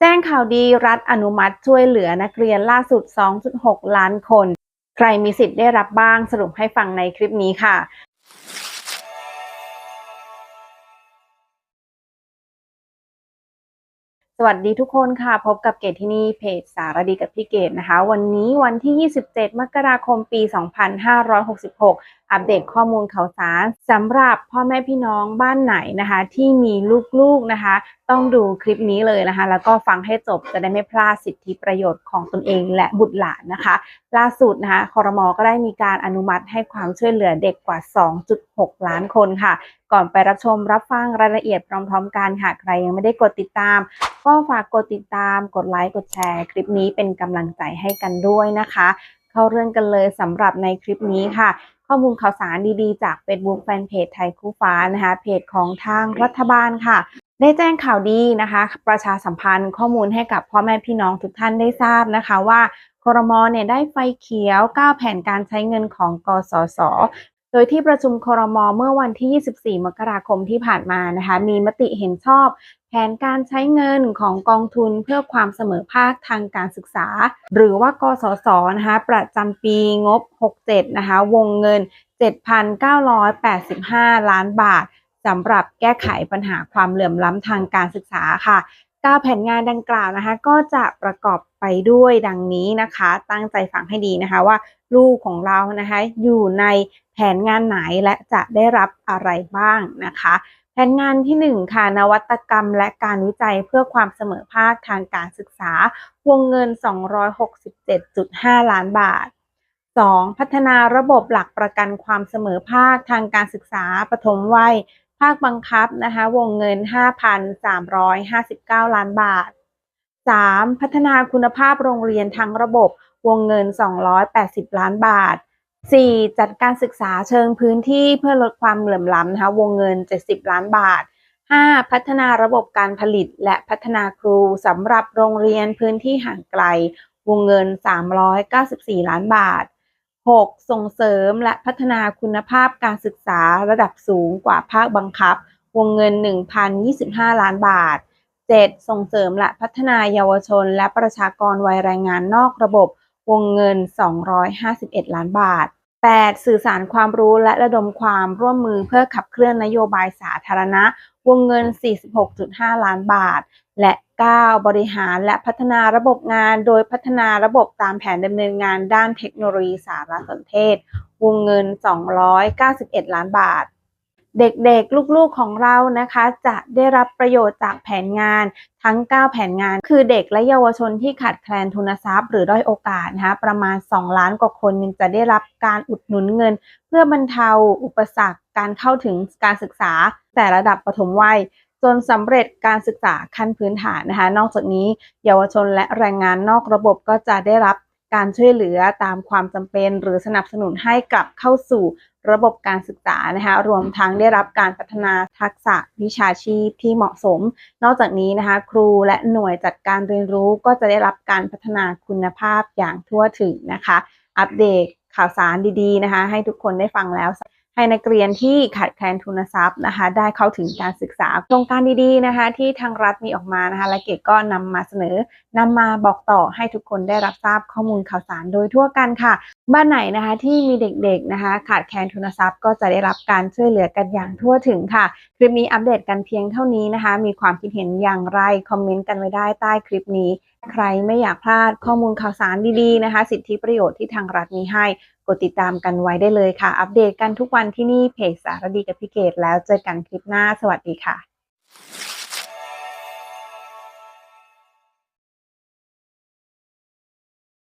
แจ้งข่าวดีรัฐอนุมัติช่วยเหลือนักเรียนล่าสุด 2.6 ล้านคน ใครมีสิทธิ์ได้รับบ้างสรุปให้ฟังในคลิปนี้ค่ะ สวัสดีทุกคนค่ะ พบกับเกตที่นี่เพจสารดีกับพี่เกตนะคะ วันนี้วันที่ 27 มกราคมปี 2566 อัปเดตข้อมูลข่าวสารสำหรับพ่อแม่พี่น้องบ้านไหนนะคะ ที่มีลูกๆนะคะ ต้องดูคลิปนี้เลยนะคะ แล้วก็ฟังให้จบจะได้ไม่พลาดสิทธิประโยชน์ของตนเองและบุตรหลานนะคะ ล่าสุดนะคะคอรมอก็ได้มีการอนุมัติให้ความช่วยเหลือเด็กกว่า 2.6 ล้านคนค่ะ ก่อนไปรับชมรับฟังรายละเอียดพร้อม ๆ กันค่ะใครยังไม่ได้กดติดตาม ก็ฝากกดติดตามกดไลค์กดแชร์ คลิปนี้เป็นกำลังใจให้กันด้วยนะคะ เข้าเรื่องกันเลยสำหรับในคลิปนี้ค่ะข้อมูลข่าวสารดีๆ จาก Facebook แฟนเพจไทยคู่ฟ้านะคะเพจของทางรัฐบาลค่ะ ได้แจ้งข่าวดีนะคะ ประชาสัมพันธ์ข้อมูลให้กับพ่อแม่พี่น้องทุกท่านได้ทราบนะคะว่าครมเนี่ยได้ไฟเขียว 9 แผนการใช้เงินของกสศ โดยที่ประชุมครมเมื่อวันที่ 24 มกราคมที่ผ่านมานะคะ มีมติเห็นชอบ แผนการใช้เงินของกองทุนเพื่อความเสมอภาคทางการศึกษา หรือว่ากสศนะคะ ประจำปีงบ 67 นะคะ วงเงิน 7,985 ล้านบาทสำหรับแก้ไขปัญหาความเหลื่อมล้ำทางการศึกษาค่ะ 9แผนงานดังกล่าวนะคะ ก็จะประกอบไปด้วยดังนี้นะคะ ตั้งใจฟังให้ดีนะคะว่าลูกของเรานะคะอยู่ในแผนงานไหนและจะได้รับอะไรบ้างนะคะ แผนงานที่ 1 ค่ะ นวัตกรรมและการวิจัยเพื่อความเสมอภาคทางการศึกษา วงเงิน 267.5 ล้านบาท 2. พัฒนาระบบหลักประกันความเสมอภาคทางการศึกษาปฐมวัย ภาคบังคับนะคะวงเงิน 5,359 ล้านบาท 3. พัฒนาคุณภาพโรงเรียนทั้งระบบวงเงิน 280 ล้านบาท 4. จัดการศึกษาเชิงพื้นที่เพื่อลดความเหลื่อมล้ำนะคะวงเงิน 70 ล้านบาท 5. พัฒนาระบบการผลิตและพัฒนาครูสำหรับโรงเรียนพื้นที่ห่างไกล วงเงิน 394 ล้านบาท 6. ส่งเสริมและพัฒนาคุณภาพการศึกษาระดับสูงกว่าภาคบังคับ วงเงิน 1,025 ล้านบาท 7. ส่งเสริมและพัฒนาเยาวชน และประชากรวัยแรงงานนอกระบบ วงเงิน 251 ล้านบาท 8. สื่อสารความรู้และระดมความร่วมมือเพื่อขับเคลื่อนนโยบายสาธารณะ วงเงิน 46.5 ล้านบาท และ 9. บริหารและพัฒนาระบบงานโดยพัฒนาระบบตามแผนดำเนินงานด้านเทคโนโลยีสารสนเทศ วงเงิน 291 ล้านบาท เด็กๆ ลูกๆของเรานะคะ จะได้รับประโยชน์จากแผนงานทั้ง 9 แผนงาน คือเด็กและเยาวชนที่ขาดแคลนทุนทรัพย์ หรือด้อยโอกาสนะคะประมาณ 2 ล้านกว่าคนจะได้รับการอุดหนุนเงิน เพื่อบรรเทาอุปสรรคการเข้าถึงการศึกษา แต่ระดับปฐมวัยจนสำเร็จการศึกษาขั้นพื้นฐานนะคะ นอกจากนี้เยาวชนและแรงงานนอกระบบก็จะได้รับ การช่วยเหลือตามความจำเป็น หรือสนับสนุนให้กลับเข้าสู่ระบบการศึกษานะคะรวมทั้งได้รับการพัฒนาทักษะวิชาชีพที่เหมาะสม นอกจากนี้นะคะ ครูและหน่วยจัดการเรียนรู้ก็จะได้รับการพัฒนาคุณภาพอย่างทั่วถึงนะคะ อัปเดตข่าวสารดีๆนะคะ ให้ทุกคนได้ฟังแล้ว ให้นักเรียนที่ขาดแคลนทุนทรัพย์นะคะ ได้เข้าถึงการศึกษาโครงการดีๆนะคะ ที่ทางรัฐมีออกมานะคะ และเกดก็นำมาเสนอนำมาบอกต่อให้ทุกคนได้รับทราบข้อมูลข่าวสารโดยทั่วกันค่ะ บ้านไหนนะคะที่มีเด็กๆนะคะ ขาดแคลนทุนทรัพย์ ก็จะได้รับการช่วยเหลือกันอย่างทั่วถึงค่ะคลิปนี้อัปเดตกันเพียงเท่านี้นะคะ มีความคิดเห็นอย่างไรคอมเมนต์กันไว้ได้ใต้คลิปนี้ใครไม่อยากพลาดข้อมูลข่าวสารดีๆนะคะ สิทธิประโยชน์ที่ทางรัฐมีให้กดติดตามกันไว้ได้เลยค่ะ อัปเดตกันทุกวันที่นี่เพจสารดีกับพี่เกตแล้วเจอกันคลิปหน้าสวัสดีค่ะ